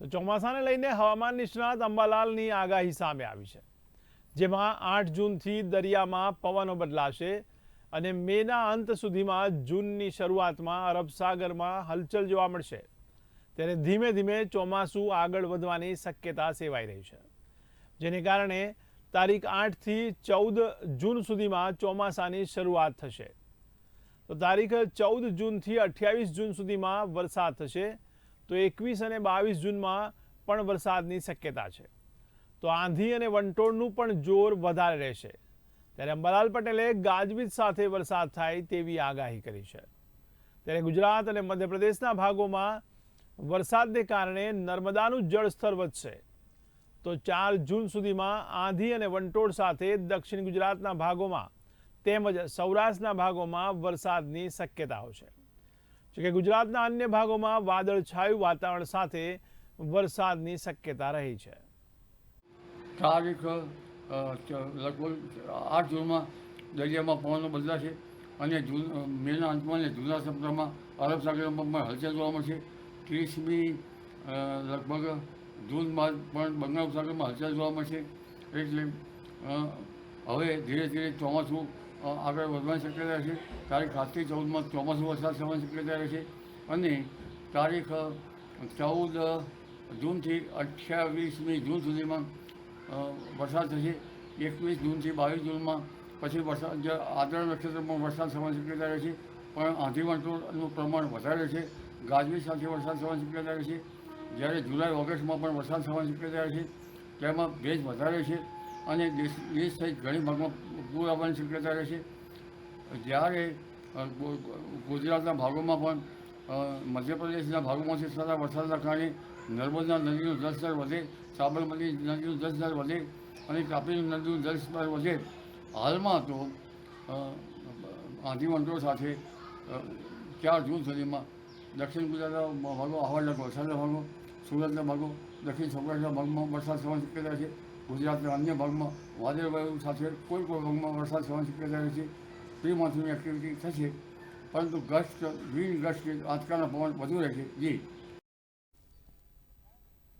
તો ચોમાસાને લઈને હવામાન નિષ્ણાત અંબાલાલની આગાહી સામે આવી છે, જેમાં આઠ જૂનથી દરિયામાં પવનો બદલાશે અને મેના અંત સુધીમાં જૂનની શરૂઆતમાં અરબ સાગરમાં હલચલ જોવા મળશે. ત્યારે ધીમે ધીમે ચોમાસું આગળ વધવાની શક્યતા સેવાઈ રહી છે. જેને કારણે તારીખ આઠથી ચૌદ જૂન સુધીમાં ચોમાસાની શરૂઆત થશે. તો તારીખ ચૌદ જૂનથી અઠ્યાવીસ જૂન સુધીમાં વરસાદ થશે તો એકવીસ અને બાવીસ જૂનમાં પણ વરસાદની શક્યતા છે. તો આંધી અને વંટોળનું પણ જોર વધારે રહેશે. ત્યારે અંબાલાલ પટેલે ગાજવીજ સાથે વરસાદ થાય તેવી આગાહી કરી છે. ત્યારે ગુજરાત અને મધ્યપ્રદેશના ભાગોમાં વરસાદને કારણે નર્મદાનું જળસ્તર વધશે. તો ચાર જૂન સુધીમાં આંધી અને વંટોળ સાથે દક્ષિણ ગુજરાતના ભાગોમાં તેમજ સૌરાષ્ટ્રના ભાગોમાં વરસાદની શક્યતાઓ છે. જોકે ગુજરાતના અન્ય ભાગોમાં વાદળછાયું વાતાવરણ સાથે વરસાદની શક્યતા રહી છે. તારીખ લગભગ આઠ જૂનમાં દરિયામાં પવનો બદલાશે અને જૂન મેના અંતમાં અને જૂના સપ્તાહમાં અરબ સાગરમાં પણ હલચલ જોવા મળશે. ત્રીસમી લગભગ જૂન બાદ પણ બંગાળ સાગરમાં હલચલ જોવા મળશે. એટલે હવે ધીરે ધીરે ચોમાસું આગળ વધવાની શક્યતા છે, તારીખ આજથી ચૌદમાં ચોમાસું વરસાદ થવાની શક્યતા રહેશે અને તારીખ ચૌદ જૂનથી અઠ્યાવીસમી જૂન સુધીમાં વરસાદ થશે. એકવીસ જૂનથી બાવીસ જૂનમાં પછી વરસાદ, જે આદરણ નક્ષત્રમાં વરસાદ થવાની શક્યતા રહેશે પણ આંધી વંટોળનું પ્રમાણ વધારે છે. ગાજવીજ સાથે વરસાદ થવાની શક્યતા રહેશે જ્યારે જુલાઈ ઓગસ્ટમાં પણ વરસાદ થવાની શક્યતા રહેશે તેમાં ભેજ વધારે છે. અને દેશ દેશ સહિત ઘણી ભાગમાં પૂર શક્યતા રહેશે જ્યારે ગુજરાતના ભાગોમાં પણ મધ્યપ્રદેશના ભાગોમાંથી થતા વરસાદના કારણે નર્મદા નદીનું જળસ્તર વધે સાબરમતી નદીનું જળસ્તર વધે અને તાપી નદીનું જળસ્તર વધે. હાલમાં તો અ, સાથે ચાર જૂન સુધીમાં દક્ષિણ ગુજરાતના ભાગો આહવાડના વરસાદના ભાગો સુરતના ભાગો દક્ષિણ સૌરાષ્ટ્રના ભાગમાં વરસાદ થવાની શક્યતા છે. ગુજરાતના અન્ય ભાગમાં વાદળવાયુ સાથે કોઈ કોઈ ભાગમાં વરસાદ થવાની શક્યતા તે મોન્સૂનની એક્ટિવિટી થશે પરંતુ ગસ્ટ ગ્રીન ગસ્ટ આજકાલના પવન વધુ રહેશે જી.